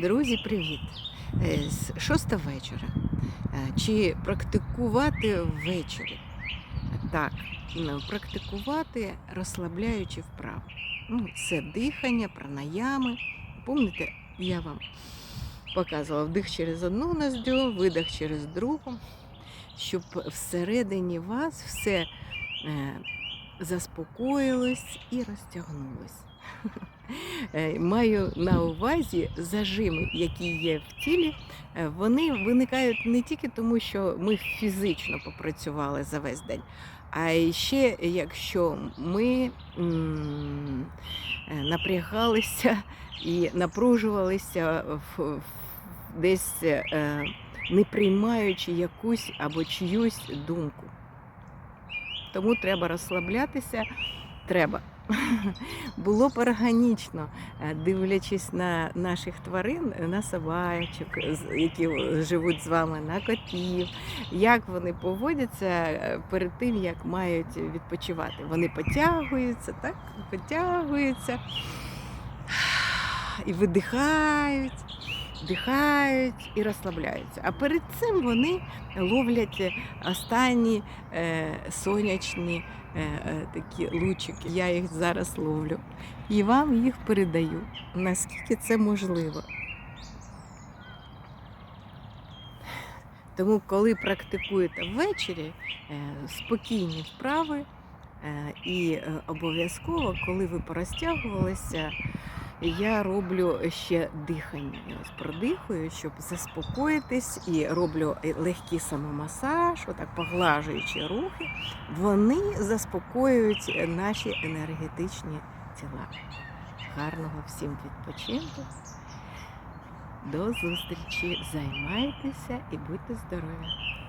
Друзі, привіт! Е, Шоста вечора. Е, Чи практикувати ввечері? Так, ну, практикувати розслабляючи вправи. Ну, це дихання, пранаями. Помните, я вам показувала вдих через одну ноздрю, видих через другу, щоб всередині вас все е, заспокоїлось і розтягнулось. Е, Маю на увазі зажими, які є в тілі, е, вони виникають не тільки тому, що ми фізично попрацювали за весь день, а ще якщо ми е, напрягалися і напружувалися в, десь не приймаючи якусь або чиюсь думку. Тому треба розслаблятися, треба. Було б органічно, е, дивлячись на наших тварин, на собачок, які живуть з вами, на котів, як вони поводяться е, перед тим, як мають відпочивати. Вони потягуються, так? Потягуються і видихають, вдихають і розслабляються. А перед цим вони ловлять останні е, сонячні е, е, такі лучики. Я їх зараз ловлю. І вам їх передаю, наскільки це можливо. Тому, коли практикуєте ввечері, е, спокійні вправи, е, і е, обов'язково, коли ви порозтягувалися, я роблю ще дихання. Я ось продихую, щоб заспокоїтись, і роблю е, легкий самомасаж, отак поглажуючи рухи. Вони заспокоюють наші енергетичні тіла. Гарного всім відпочинку. До зустрічі! Займайтеся і будьте здорові!